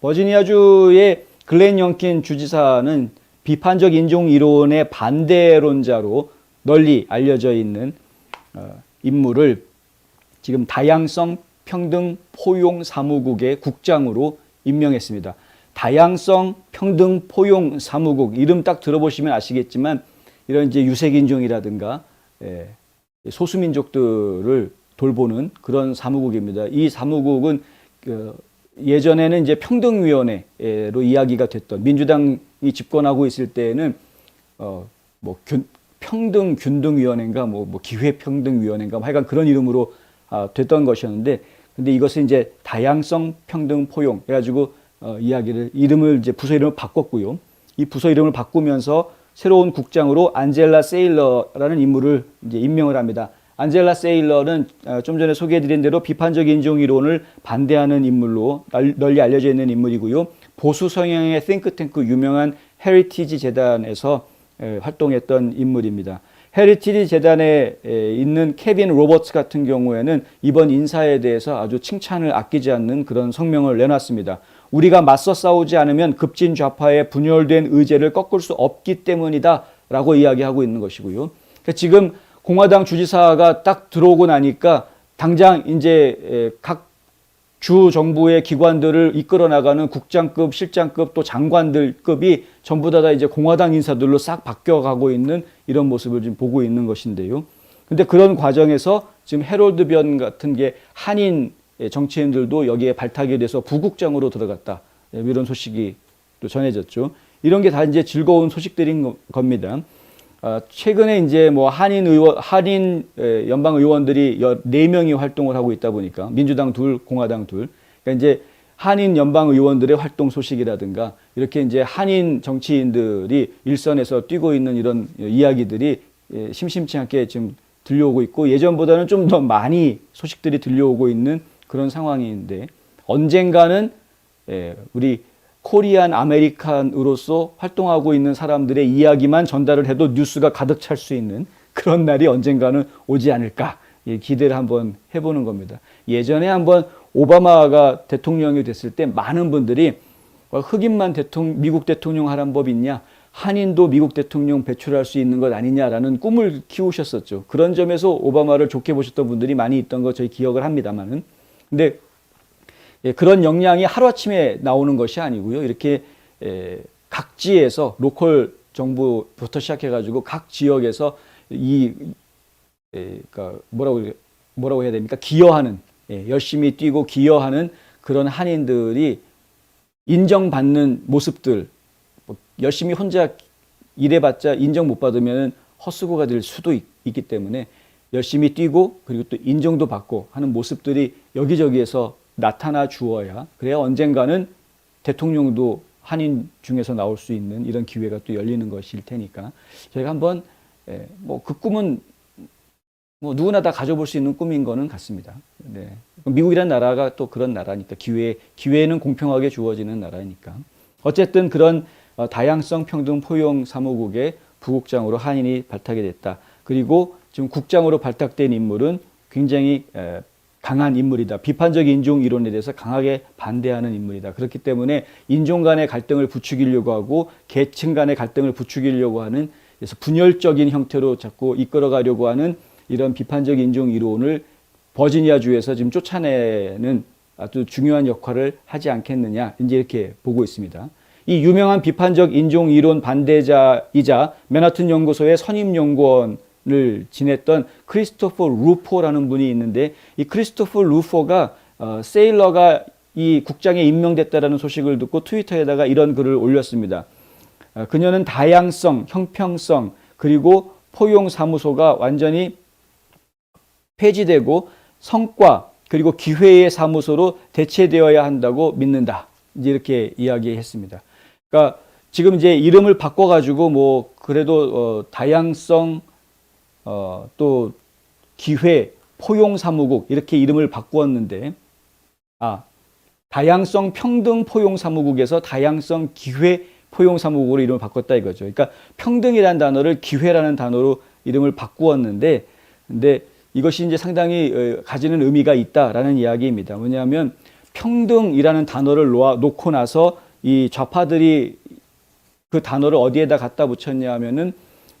버지니아주의 글렌 영킨 주지사는 비판적 인종 이론의 반대론자로 널리 알려져 있는 어, 인물을 지금 다양성 평등 포용 사무국의 국장으로 임명했습니다. 다양성 평등 포용 사무국 이름 딱 들어보시면 아시겠지만 이런 이제 유색 인종이라든가 예, 소수민족들을 돌보는 그런 사무국입니다. 이 사무국은 그 예전에는 이제 평등위원회로 이야기가 됐던 민주당이 집권하고 있을 때에는 어 뭐 평등 균등위원회인가 뭐, 뭐 기회평등위원회인가 뭐 하여간 그런 이름으로 아, 됐던 것이었는데 근데 이것은 이제 다양성 평등 포용 해가지고 어, 이야기를 이름을 이제 부서 이름을 바꿨고요. 이 부서 이름을 바꾸면서 새로운 국장으로 안젤라 세일러라는 인물을 이제 임명을 합니다. 안젤라 세일러는 어, 좀 전에 소개해드린 대로 비판적 인종 이론을 반대하는 인물로 널리 알려져 있는 인물이고요. 보수 성향의 싱크탱크 유명한 헤리티지 재단에서 에, 활동했던 인물입니다. 헤리티지 재단에 에, 있는 케빈 로버츠 같은 경우에는 이번 인사에 대해서 아주 칭찬을 아끼지 않는 그런 성명을 내놨습니다. 우리가 맞서 싸우지 않으면 급진 좌파의 분열된 의제를 꺾을 수 없기 때문이다 라고 이야기하고 있는 것이고요. 그러니까 지금 공화당 주지사가 딱 들어오고 나니까 당장 이제 각 주 정부의 기관들을 이끌어 나가는 국장급, 실장급 또 장관들급이 전부 다 이제 공화당 인사들로 싹 바뀌어 가고 있는 이런 모습을 지금 보고 있는 것인데요. 근데 그런 과정에서 지금 해롤드 변 같은 게 한인 정치인들도 여기에 발탁이 돼서 부국장으로 들어갔다. 이런 소식이 또 전해졌죠. 이런 게 다 이제 즐거운 소식들인 겁니다. 아, 최근에 이제 뭐 한인 의원, 한인 연방 의원들이 네 명이 활동을 하고 있다 보니까 민주당 둘, 공화당 둘. 그러니까 이제 한인 연방 의원들의 활동 소식이라든가 이렇게 이제 한인 정치인들이 일선에서 뛰고 있는 이런 이야기들이 예, 심심치 않게 지금 들려오고 있고 예전보다는 좀 더 많이 소식들이 들려오고 있는 그런 상황인데 언젠가는 예, 우리 코리안 아메리칸으로서 활동하고 있는 사람들의 이야기만 전달을 해도 뉴스가 가득 찰 수 있는 그런 날이 언젠가는 오지 않을까 예, 기대를 한번 해보는 겁니다. 예전에 한번 오바마가 대통령이 됐을 때 많은 분들이 어, 흑인만 대통령, 미국 대통령 하란 법 있냐? 한인도 미국 대통령 배출할 수 있는 것 아니냐라는 꿈을 키우셨었죠. 그런 점에서 오바마를 좋게 보셨던 분들이 많이 있던 거 저희 기억을 합니다만은. 근데 예, 그런 역량이 하루아침에 나오는 것이 아니고요. 이렇게 예, 각지에서 로컬 정부부터 시작해가지고 각 지역에서 이 예, 그러니까 뭐라고 뭐라고 해야 됩니까? 기여하는 예, 열심히 뛰고 기여하는 그런 한인들이 인정받는 모습들 뭐 열심히 혼자 일해봤자 인정 못 받으면 헛수고가 될 수도 있, 있기 때문에 열심히 뛰고 그리고 또 인정도 받고 하는 모습들이 여기저기에서 나타나 주어야 그래야 언젠가는 대통령도 한인 중에서 나올 수 있는 이런 기회가 또 열리는 것일 테니까 저희가 한번 뭐 그 꿈은 뭐 누구나 다 가져볼 수 있는 꿈인 거는 같습니다. 네. 미국이란 나라가 또 그런 나라니까 기회 기회는 공평하게 주어지는 나라니까 어쨌든 그런 어, 다양성 평등 포용 사무국의 부국장으로 한인이 발탁이 됐다. 그리고 지금 국장으로 발탁된 인물은 굉장히 강한 인물이다. 비판적 인종 이론에 대해서 강하게 반대하는 인물이다. 그렇기 때문에 인종 간의 갈등을 부추기려고 하고 계층 간의 갈등을 부추기려고 하는 그래서 분열적인 형태로 자꾸 이끌어가려고 하는 이런 비판적 인종 이론을 버지니아주에서 지금 쫓아내는 아주 중요한 역할을 하지 않겠느냐 이제 이렇게 보고 있습니다. 이 유명한 비판적 인종 이론 반대자이자 맨하튼 연구소의 선임 연구원 을 지냈던 크리스토퍼 루포라는 분이 있는데 이 크리스토퍼 루포가 어, 세일러가 이 국장에 임명됐다라는 소식을 듣고 트위터에다가 이런 글을 올렸습니다. 어, 그녀는 다양성, 형평성 그리고 포용 사무소가 완전히 폐지되고 성과 그리고 기회의 사무소로 대체되어야 한다고 믿는다. 이렇게 이야기했습니다. 그러니까 지금 이제 이름을 바꿔가지고 뭐 그래도 어, 다양성 어, 또 기회 포용사무국 이렇게 이름을 바꾸었는데 아 다양성 평등 포용사무국에서 다양성 기회 포용사무국으로 이름을 바꿨다 이거죠. 그러니까 평등이라는 단어를 기회라는 단어로 이름을 바꾸었는데 근데 이것이 이제 상당히 어, 가지는 의미가 있다라는 이야기입니다. 뭐냐면 평등이라는 단어를 놓아, 놓고 나서 이 좌파들이 그 단어를 어디에다 갖다 붙였냐 하면은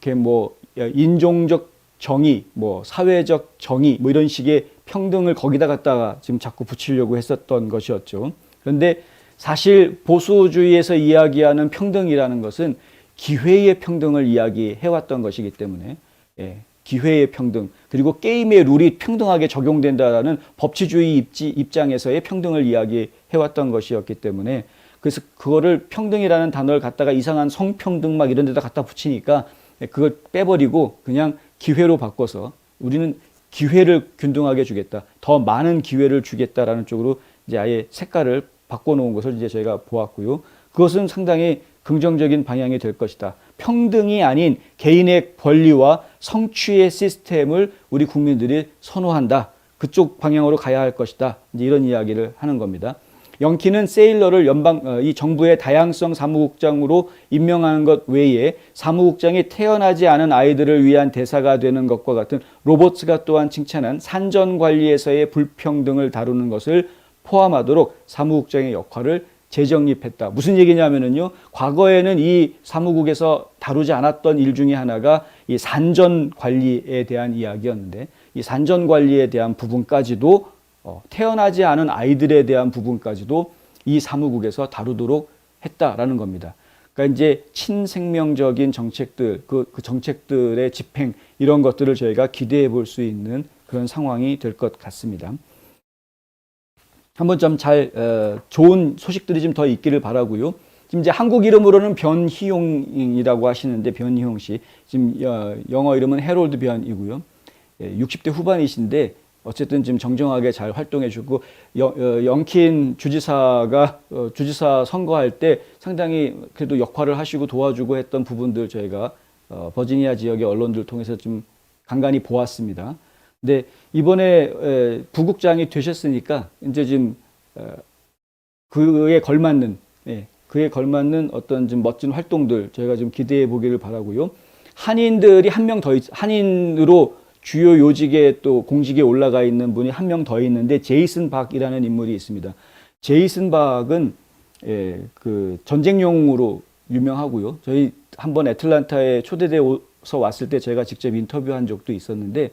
이렇게 뭐 인종적 정의, 뭐 사회적 정의 뭐 이런 식의 평등을 거기다 갖다가 지금 자꾸 붙이려고 했었던 것이었죠. 그런데 사실 보수주의에서 이야기하는 평등이라는 것은 기회의 평등을 이야기해 왔던 것이기 때문에 예, 기회의 평등 그리고 게임의 룰이 평등하게 적용된다라는 법치주의 입지, 입장에서의 평등을 이야기해 왔던 것이었기 때문에 그래서 그거를 평등이라는 단어를 갖다가 이상한 성평등 막 이런 데다 갖다 붙이니까 그걸 빼버리고 그냥 기회로 바꿔서 우리는 기회를 균등하게 주겠다. 더 많은 기회를 주겠다라는 쪽으로 이제 아예 색깔을 바꿔놓은 것을 이제 저희가 보았고요. 그것은 상당히 긍정적인 방향이 될 것이다. 평등이 아닌 개인의 권리와 성취의 시스템을 우리 국민들이 선호한다. 그쪽 방향으로 가야 할 것이다. 이제 이런 이야기를 하는 겁니다. 영키는 세일러를 연방 어, 이 정부의 다양성 사무국장으로 임명하는 것 외에 사무국장이 태어나지 않은 아이들을 위한 대사가 되는 것과 같은 로버츠가 또한 칭찬한 산전 관리에서의 불평등을 다루는 것을 포함하도록 사무국장의 역할을 재정립했다. 무슨 얘기냐면은요. 과거에는 이 사무국에서 다루지 않았던 일 중에 하나가 이 산전 관리에 대한 이야기였는데 이 산전 관리에 대한 부분까지도 어, 태어나지 않은 아이들에 대한 부분까지도 이 사무국에서 다루도록 했다라는 겁니다. 그러니까 이제 친생명적인 정책들, 그, 그 정책들의 집행 이런 것들을 저희가 기대해 볼 수 있는 그런 상황이 될 것 같습니다. 한번 좀잘 어, 좋은 소식들이 좀 더 있기를 바라고요. 지금 이제 한국 이름으로는 변희용이라고 하시는데 변희용 씨 지금 어, 영어 이름은 해롤드 변이고요. 예, 60대 후반이신데 어쨌든 지금 정정하게 잘 활동해주고 어, 영킨 주지사가 어, 주지사 선거할 때 상당히 그래도 역할을 하시고 도와주고 했던 부분들 저희가 어, 버지니아 지역의 언론들 통해서 좀 간간히 보았습니다. 근데 이번에 에, 부국장이 되셨으니까 이제 지금 어, 그에 걸맞는 예, 그에 걸맞는 어떤 좀 멋진 활동들 저희가 좀 기대해 보기를 바라고요. 한인들이 한 명 더 한인으로 주요 요직에 또 공직에 올라가 있는 분이 한 명 더 있는데 제이슨 박이라는 인물이 있습니다. 제이슨 박은 예, 그 전쟁용으로 유명하고요. 저희 한번 애틀란타에 초대돼서 왔을 때 제가 직접 인터뷰한 적도 있었는데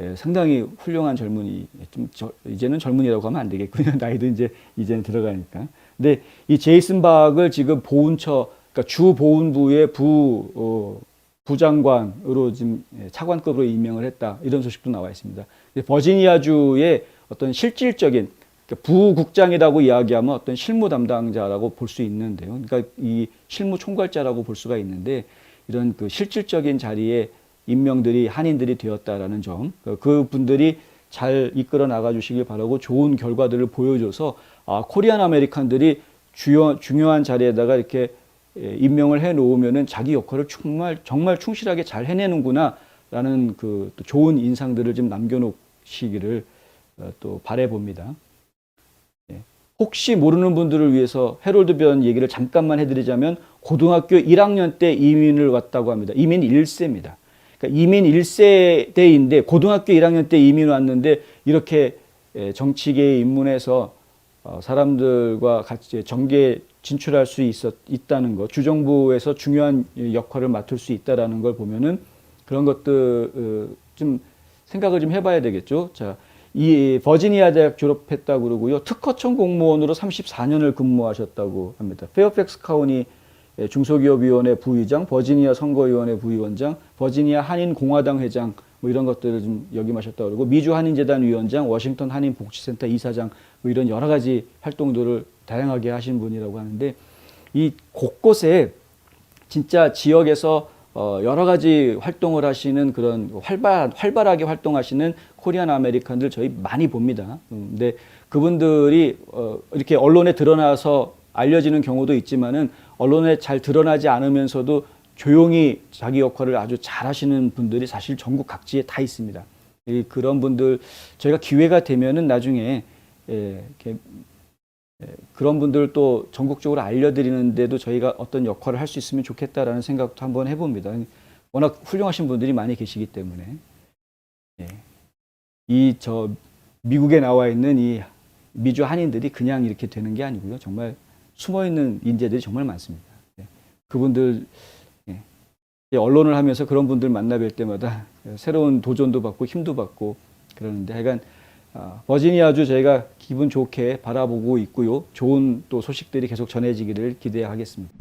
예, 상당히 훌륭한 젊은이 좀 저, 이제는 젊은이라고 하면 안 되겠군요. 나이도 이제 이제는 들어가니까. 근데 이 제이슨 박을 지금 보훈처 그러니까 주 보훈부의 부 어, 부장관으로 지금 예, 차관급으로 임명을 했다 이런 소식도 나와 있습니다. 버지니아주의 어떤 실질적인 그러니까 부국장이라고 이야기하면 어떤 실무 담당자라고 볼 수 있는데요. 그러니까 이 실무 총괄자라고 볼 수가 있는데 이런 그 실질적인 자리에 임명들이 한인들이 되었다라는 점, 그 분들이 잘 이끌어 나가 주시길 바라고 좋은 결과들을 보여줘서 아 코리안 아메리칸들이 주요 중요한 자리에다가 이렇게 예, 임명을 해 놓으면은 자기 역할을 정말 정말 충실하게 잘 해내는구나라는 그 좋은 인상들을 좀 남겨놓으시기를 어, 또 바래 봅니다. 예. 혹시 모르는 분들을 위해서 해롤드 변 얘기를 잠깐만 해드리자면 고등학교 1학년 때 이민을 왔다고 합니다. 이민 1세입니다. 그러니까 이민 1세대인데 고등학교 1학년 때 이민 왔는데 이렇게 예, 정치계에 입문해서 어, 사람들과 같이 정계 진출할 수 있었, 있다는 것, 주정부에서 중요한 역할을 맡을 수 있다라는 걸 보면은 그런 것들 어, 좀 생각을 좀 해봐야 되겠죠. 자, 이 버지니아 대학 졸업했다고 그러고요. 특허청 공무원으로 34년을 근무하셨다고 합니다. 페어팩스 카운티 중소기업위원회 부의장, 버지니아 선거위원회 부위원장, 버지니아 한인공화당 회장 뭐 이런 것들을 좀 역임하셨다고 그러고 미주 한인재단 위원장, 워싱턴 한인복지센터 이사장 뭐 이런 여러 가지 활동들을 다양하게 하신 분이라고 하는데 이 곳곳에 진짜 지역에서 어 여러 가지 활동을 하시는 그런 활발 활발하게 활동하시는 코리안 아메리칸들 저희 많이 봅니다. 음, 근데 그분들이 어 이렇게 언론에 드러나서 알려지는 경우도 있지만은 언론에 잘 드러나지 않으면서도 조용히 자기 역할을 아주 잘 하시는 분들이 사실 전국 각지에 다 있습니다. 이 그런 분들 저희가 기회가 되면은 나중에 예, 그런 분들 또 전국적으로 알려드리는데도 저희가 어떤 역할을 할 수 있으면 좋겠다라는 생각도 한번 해봅니다. 워낙 훌륭하신 분들이 많이 계시기 때문에 예. 이저 미국에 나와 있는 이 미주 한인들이 그냥 이렇게 되는 게 아니고요. 정말 숨어 있는 인재들이 정말 많습니다. 예. 그분들 예. 이 언론을 하면서 그런 분들 만나 뵐 때마다 새로운 도전도 받고 힘도 받고 그러는데 하여간 아, 버지니아주 저희가 기분 좋게 바라보고 있고요. 좋은 또 소식들이 계속 전해지기를 기대하겠습니다.